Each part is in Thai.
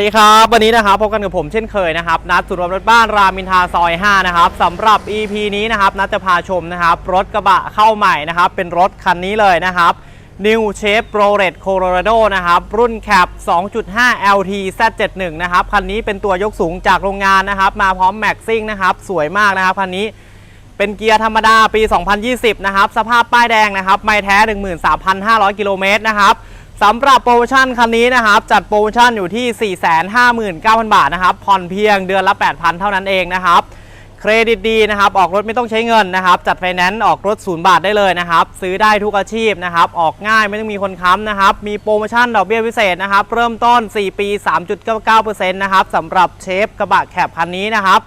สวัสดีครับ วันนี้นะครับพบกันกับผมเช่นเคยนะครับ นัดสุดรวมรถบ้านรามินทาซอย 5 นะครับสำหรับ EP นี้นะครับ นัดจะพาชมนะครับ รถกระบะเข้าใหม่นะครับ เป็นรถคันนี้เลยนะครับ New Chevrolet Colorado นะครับ รุ่นแคป 2.5 LT Z71 นะครับ คันนี้เป็นตัวยกสูงจากโรงงานนะครับ มาพร้อมแม็กซิ่งนะครับ สวยมากนะครับ คันนี้เป็นเกียร์ธรรมดาปี 2020 นะครับ สภาพป้ายแดงนะครับ ไม่แท้ 13,500 กิโลเมตรนะครับ สำหรับโปรโมชั่นคันนี้นะครับ จัดโปรโมชั่นอยู่ที่ 459,000 บาทนะครับ ผ่อนเพียงเดือนละ 8,000 เท่านั้นเองนะครับ เครดิตดีนะครับ ออกรถไม่ต้องใช้เงินนะครับ จัดไฟแนนซ์ออกรถศูนย์บาทได้เลยนะครับ ซื้อได้ทุกอาชีพนะครับ ออกง่ายไม่ต้องมีคนค้ำนะครับ มีโปรโมชั่นดอกเบี้ยพิเศษนะครับ เริ่มต้น 4 ปี 3.99%นะครับสำหรับเชฟกระบะแคบคันนี้นะครับ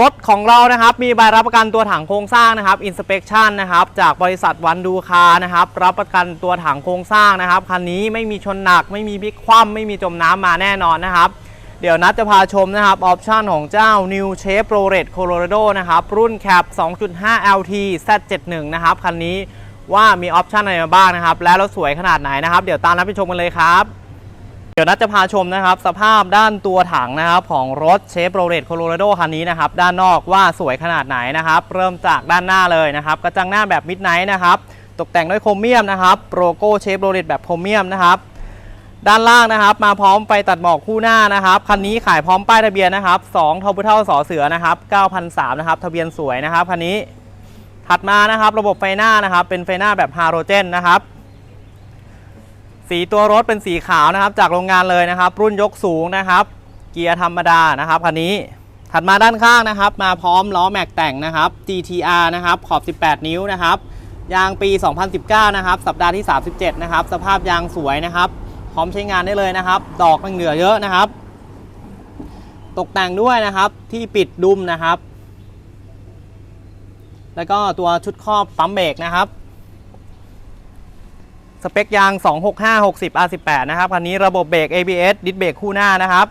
รถของเรานะครับมีใบรับประกันตัวถังโครงสร้างนะครับ inspection นะครับจากบริษัทวันดูคานะครับรับประกันตัวถังโครงสร้างนะครับคันนี้ไม่มีชนหนัก ไม่มีพลิกคว่ำไม่มีจมน้ำมาแน่นอนนะครับ เดี๋ยวนัดจะพาชมนะครับออปชันของเจ้า New Chevrolet Colorado นะครับรุ่นแคป 2.5 LT Z71 นะครับคันนี้ว่ามีออปชันอะไรมาบ้างนะครับ และรถสวยขนาดไหนนะครับ เดี๋ยวตามนัดไปชมกันเลยครับ เดี๋ยวนัดจะพาชมนะครับ สภาพด้านตัวถังนะครับ ของรถเชฟโรเลตโคโลราโดคันนี้นะครับ ด้านนอกว่าสวยขนาดไหนนะครับ เริ่มจากด้านหน้าเลยนะครับ กระจังหน้าแบบมิดไนท์นะครับ ตกแต่งด้วยโครเมียมนะครับโลโก้เชฟโรเลตแบบโครเมียมนะครับด้านล่างนะครับ มาพร้อมไฟตัดหมอกคู่หน้านะครับคันนี้ขายพร้อมป้ายทะเบียนนะครับ2ทอบุเท่าสอเสือนะครับ9,003นะครับทะเบียนสวยนะครับคันนี้ถัดมานะครับ ระบบไฟหน้านะครับ เป็นไฟหน้าแบบฮาโลเจนนะครับ สีตัวรถเป็นสีขาวนะครับ จากโรงงานเลยนะครับ รุ่นยกสูงนะครับ เกียร์ธรรมดานะครับคันนี้ถัดมาด้านข้างนะครับ มาพร้อมล้อแม็กแต่งนะครับ GTR นะครับขอบ 18 นิ้วนะครับยางปี 2019 นะครับ สัปดาห์ที่ 37 นะครับ สภาพยางสวยนะครับ พร้อมใช้งานได้เลยนะครับ ดอกมันเหลือเยอะนะครับ ตกแต่งด้วยนะครับที่ปิดดุมนะครับ แล้วก็ตัวชุดครอบปั๊มเบรกนะครับ สเปคยาง 265 60 R18 นะครับ คันนี้ระบบเบรก ABS ดิสเบรกคู่หน้านะครับ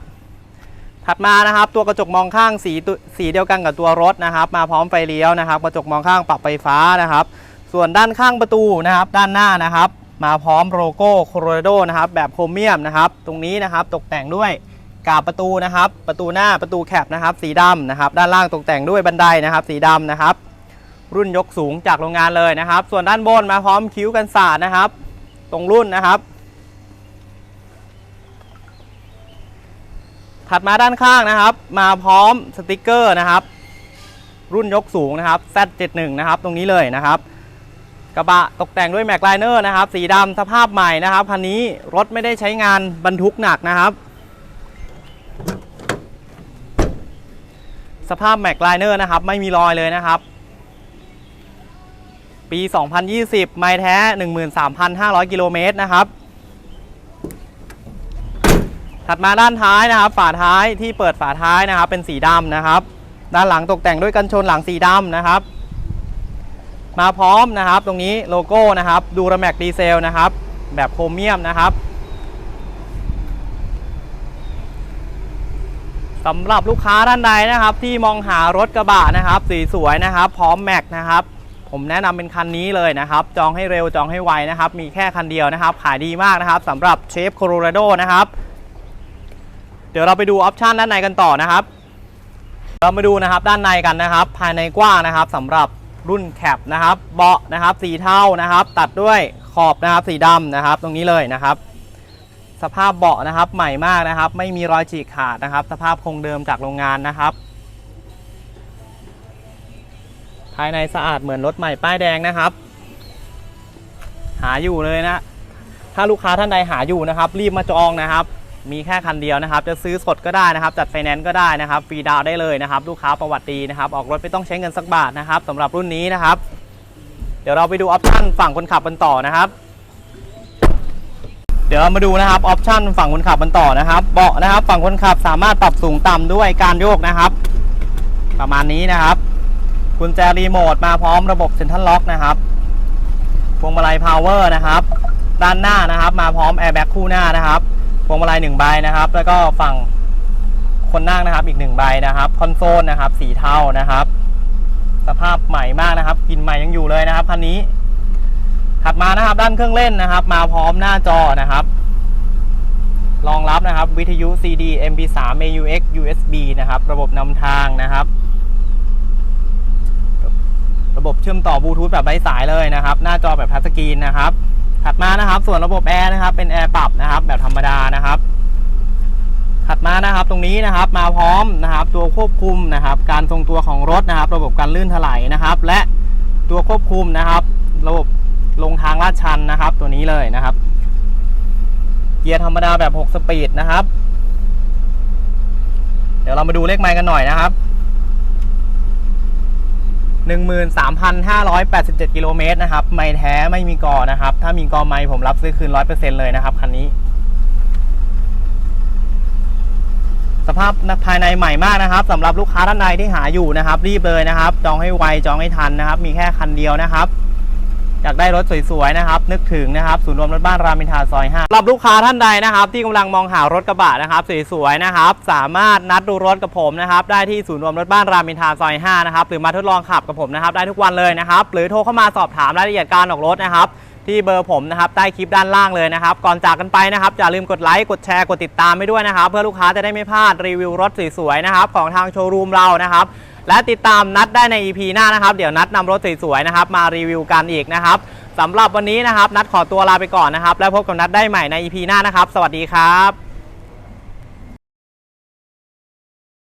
ถัดมานะครับ ตัวกระจกมองข้างสีสีเดียวกันกับตัวรถนะครับ มาพร้อมไฟเลี้ยวนะครับ กระจกมองข้างปรับไฟฟ้านะครับ ส่วนด้านข้างประตูนะครับ ด้านหน้านะครับ มาพร้อมโลโก้โคโรราโดนะครับ แบบโครเมียมนะครับ ตรงนี้นะครับ ตกแต่งด้วยกาบประตูนะครับ ประตูหน้าประตูแคปนะครับ สีดำนะครับ ด้านล่างตกแต่งด้วยบันไดนะครับ สีดำนะครับ รุ่นยกสูงจากโรงงานเลยนะครับ ส่วนด้านบนมาพร้อมคิ้วกันศาสตร์นะครับ รงรุ่นนะครับ ถัดมาด้านข้างนะครับ มาพร้อมสติกเกอร์นะครับ รุ่นยกสูงนะครับ Z71 นะครับ ตรงนี้เลยนะครับ กระบะตกแต่งด้วยแม็กไลเนอร์นะครับ สีดำสภาพใหม่นะครับคันนี้รถไม่ได้ใช้งานบรรทุกหนักนะครับสภาพแม็กไลเนอร์นะครับ ไม่มีรอยเลยนะครับ ปี 2020 ไม้แท้ 13,500 กิโลเมตรนะครับ ถัดมาด้านท้ายนะครับ ฝาท้ายที่เปิดฝาท้ายนะครับ เป็นสีดำนะครับ ด้านหลังตกแต่งด้วยกันชนหลังสีดำนะครับ มาพร้อมนะครับ ตรงนี้โลโก้นะครับ ดูระแม็กดีเซลนะครับ แบบโครเมียมนะครับสำหรับลูกค้าท่านใดนะครับ ที่มองหารถกระบะนะครับ สีสวยนะครับ พร้อมแม็กนะครับ ผมแนะนำเป็นคันนี้เลยนะครับ จองให้เร็วจองให้ไวนะครับ มีแค่คันเดียวนะครับ ขายดีมากนะครับสำหรับเชฟโคโรราโดนะครับ เดี๋ยวเราไปดูออปชันด้านในกันต่อนะครับ เรามาดูนะครับด้านในกันนะครับ ภายในกว้างนะครับสำหรับรุ่นแคปนะครับ เบาะนะครับ สีเทานะครับ ตัดด้วยขอบนะครับ สีดำนะครับ ตรงนี้เลยนะครับ สภาพเบาะนะครับใหม่มากนะครับ ไม่มีรอยฉีกขาดนะครับ สภาพคงเดิมจากโรงงานนะครับ ภายในสะอาดเหมือนรถใหม่ป้ายแดงนะครับ หาอยู่เลยนะ ถ้าลูกค้าท่านใดหาอยู่นะครับ รีบมาจองนะครับ มีแค่คันเดียวนะครับ จะซื้อสดก็ได้นะครับ จัดไฟแนนซ์ก็ได้นะครับฟรีดาวได้เลยนะครับ ลูกค้าประวัติดีนะครับ ออกรถไม่ต้องใช้เงินสักบาทนะครับสำหรับรุ่นนี้นะครับ เดี๋ยวเราไปดูออปชั่นฝั่งคนขับกันต่อนะครับเดี๋ยวเรามาดูนะครับออปชั่นฝั่งคนขับกันต่อนะครับ เบาะนะครับ ฝั่งคนขับสามารถปรับสูงต่ำด้วยการโยกนะครับ ประมาณนี้นะครับ กุญแจรีโมทมาพร้อมระบบเซ็นทรัลล็อกนะครับพวงมาลัยพาวเวอร์นะครับ ด้านหน้านะครับ มาพร้อมแอร์แบ็กคู่หน้านะครับพวงมาลัยหนึ่งใบนะครับ แล้วก็ฝั่งคนนั่งนะครับอีกหนึ่งใบนะครับ คอนโซลนะครับ สีเทานะครับ สภาพใหม่มากนะครับกลินใหม่ยังอยู่เลยนะครับคันนี้ ถัดมานะครับด้านเครื่องเล่นนะครับ มาพร้อมหน้าจอนะครับรองรับนะครับ วิทยุ CD MP3 AUX USB นะครับ ระบบนำทางนะครับ ระบบเชื่อมต่อบลูทูธแบบไร้สายเลยนะครับ หน้าจอแบบทัชสกรีนนะครับ ถัดมานะครับ ส่วนระบบแอร์นะครับ เป็นแอร์ปรับนะครับ แบบธรรมดานะครับ ถัดมานะครับตรงนี้นะครับ มาพร้อมนะครับ ตัวควบคุมนะครับ การทรงตัวของรถนะครับ ระบบการลื่นถลายนะครับ และตัวควบคุมนะครับ ระบบลงทางลาดชันนะครับ ตัวนี้เลยนะครับ เกียร์ธรรมดาแบบ 6 สปีดนะครับ เดี๋ยวเรามาดูเลขไมล์กันหน่อยนะครับ 13,587 กิโลเมตรนะครับ ไม่แท้ไม่มีกอนะครับ ถ้ามีกอไม่ผมรับซื้อคืน 100%เลยนะครับ คันนี้ สภาพภายในใหม่มากนะครับสำหรับลูกค้าท่านใดที่หาอยู่นะครับ รีบเลยนะครับ จองให้ไวจองให้ทันนะครับ มีแค่คันเดียวนะครับ อยากได้รถสวยๆนะครับ นึกถึงนะครับศูนย์รวมรถบ้านรามอินทราซอย5สำหรับลูกค้าท่านใดนะครับ ที่กำลังมองหารถกระบะนะครับสวยๆนะครับ สามารถนัดดูรถกับผมนะครับ ได้ที่ศูนย์รวมรถบ้านรามอินทราซอย5นะครับหรือมาทดลองขับกับผมนะครับ ได้ทุกวันเลยนะครับ หรือโทรเข้ามาสอบถามรายละเอียดการออกรถนะครับที่เบอร์ผมนะครับใต้คลิปด้านล่างเลยนะครับ ก่อนจากกันไปนะครับอย่าลืมกดไลค์กดแชร์กดติดตามไปด้วยนะครับ เพื่อลูกค้าจะได้ไม่พลาดรีวิวรถสวยๆนะครับของทางโชว์รูมเรานะครับ และติดตามนัดได้ใน EP หน้านะครับ เดี๋ยวนัดนำรถสวยๆนะครับมารีวิวกันอีกนะครับสำหรับวันนี้นะครับ นัดขอตัวลาไปก่อนนะครับ แล้วพบกับนัดได้ใหม่ใน EP หน้านะครับ สวัสดีครับ